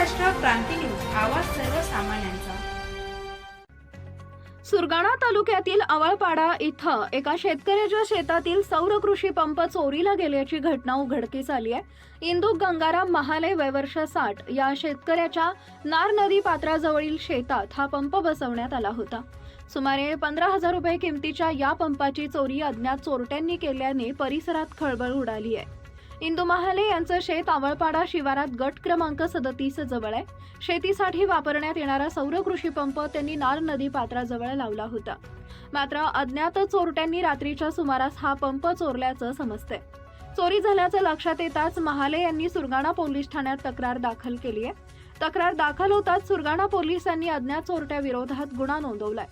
Maharashtra Kranti news आवाज सर्वसामान्यांचा. सुरगाणा तालुक्यातील आवळपाडा इथं एका शेतकऱ्याच्या शेतातील सौर कृषी पंप चोरीला गेल्याची घटना उघडकीस आली आहे. इंदू गंगाराम महाले वयवर्ष साठ या शेतकऱ्याच्या नार नदी पात्राजवळील शेतात हा पंप बसवण्यात आला होता. सुमारे पंधरा हजार रुपये किमतीच्या या पंपाची चोरी अज्ञात चोरट्यांनी केल्याने परिसरात खळबळ उडाली आहे. इंदू महाले यांचं शेत आवळपाडा शिवारात गट क्रमांक सदतीस जवळ आहे. शेतीसाठी वापरण्यात येणारा सौर कृषी पंप त्यांनी नार नदी पात्राजवळ लावला होता. मात्र अज्ञात चोरट्यांनी रात्रीच्या सुमारास हा पंप चोरल्याचं समजतंय. चोरी झाल्याचं लक्षात येताच महाले यांनी सुरगाणा पोलीस ठाण्यात तक्रार दाखल केली आहे. तक्रार दाखल होताच सुरगाणा पोलिसांनी अज्ञात चोरट्याविरोधात गुन्हा नोंदवलाय.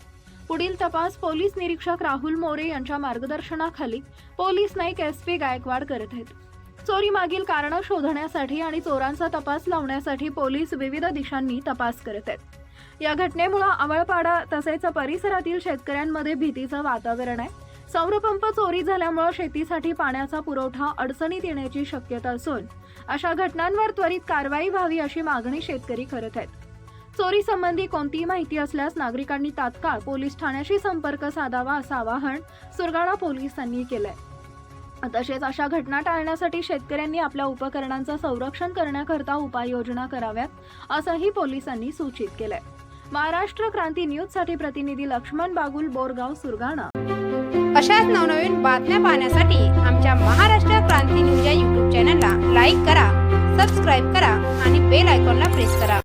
पुढील तपास पोलीस निरीक्षक राहुल मोरे यांच्या मार्गदर्शनाखाली police Naik S P Gaikwad करत आहेत. चोरी मागील कारण शोधण्यासाठी आणि चोरांचा तपास लावण्यासाठी पोलीस विविध दिशांनी तपास करत आहेत. या घटनेमुळे आवळपाडा तसेच परिसरातील शेतकऱ्यांमध्ये भीतीचं वातावरण आहे. सौरपंप चोरी झाल्यामुळे शेतीसाठी पाण्याचा पुरवठा अडचणीत येण्याची शक्यता असून अशा घटनांवर त्वरित कारवाई व्हावी अशी मागणी शेतकरी करत आहेत. चोरी संबंधी कोणतीही माहिती असल्यास नागरिकांनी तात्काळ पोलीस ठाण्याशी संपर्क साधावा असं आवाहन सुरगाणा पोलिसांनी केलंय. तसेच अशा घटना टाळण्यासाठी शेतकऱ्यांनी आपल्या उपकरणांचं संरक्षण करण्याकरता उपाययोजना कराव्यात असंही पोलिसांनी सूचित केलंय. महाराष्ट्र क्रांती न्यूजसाठी प्रतिनिधी लक्ष्मण बागुल बोरगाव सुरगाणा. अशाच नवनवीन बातम्या पाहण्यासाठी आमच्या महाराष्ट्र क्रांती न्यूज या यूट्यूब चॅनलला लाईक करा सबस्क्राईब करा आणि बेल आयकॉनला प्रेस करा.